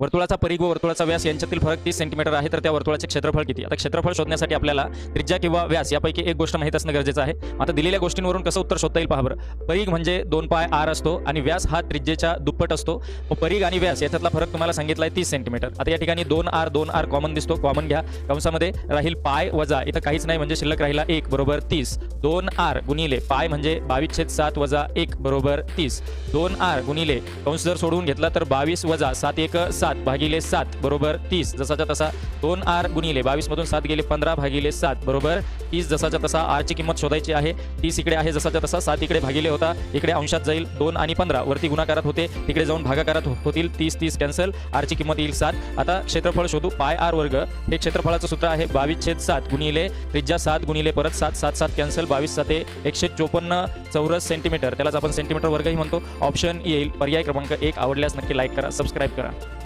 वर्तुळाचा परिघ व वर्तुळाचा व्यास यांच्यातील फरक तीस सेंटीमीटर आहे. तर त्या वर्तुळाचे क्षेत्रफळ किती? आता क्षेत्रफळ शोधण्यासाठी आपल्याला त्रिज्या किंवा व्यास यापैकी एक गोष्ट माहीत असणं गरजेचं आहे. आता दिलेल्या गोष्टींवरून कसं उत्तर शोधता येईल पहा बरं. परिघ म्हणजे दोन पाय आर असतो आणि व्यास हा त्रिज्येच्या दुप्पट असतो. व परिघ आणि व्यास याच्यातला फरक तुम्हाला सांगितला आहे तीस सेंटीमीटर आता या ठिकाणी दोन आर दोन आर कॉमन दिसतो. कॉमन घ्या. कंसामध्ये राहील पाय वजा. इथं काहीच नाही म्हणजे शिल्लक राहिला एक बरोबर तीस. दोन आर गुणिले पाय म्हणजे बावीस छेद सात वजा एक बरोबर तीस. दोन आर गुणिले कंस जर सोडवून घेतला तर बावीस वजा सात एक सात भागिले सात बरोबर तीस. जसाच्या तसा दोन आर गुणिले बावीस मधून सात गेले पंधरा भागिले सात बरोबर तीस. जसाच्या तसा आरची किंमत शोधायची आहे. तीस इकडे आहे. जसाच्या तसा सात इकडे भागिले होता. इकडे अंशात जाईल दोन आणि पंधरा. वरती गुणाकारात होते. तिकडे जाऊन भागाकारात हो- होतील. तीस तीस कॅन्सल. आरची किंमत येईल सात. आता क्षेत्रफळ शोधू. पाय आर वर्ग हे क्षेत्रफळाचं सूत्र आहे. बावीस छेद सात गुणिले त्रिज्या सात गुणिले परत सात. सात सात कॅन्सल. बावीस साते एकशे चोपन्न चौरस सेंटीमीटर. त्यालाच आपण सेंटीमीटर वर्गही म्हणतो. ऑप्शन येईल. पर्याय क्रमांक एक आवडल्यास नक्की लाईक करा. सबस्क्राईब करा.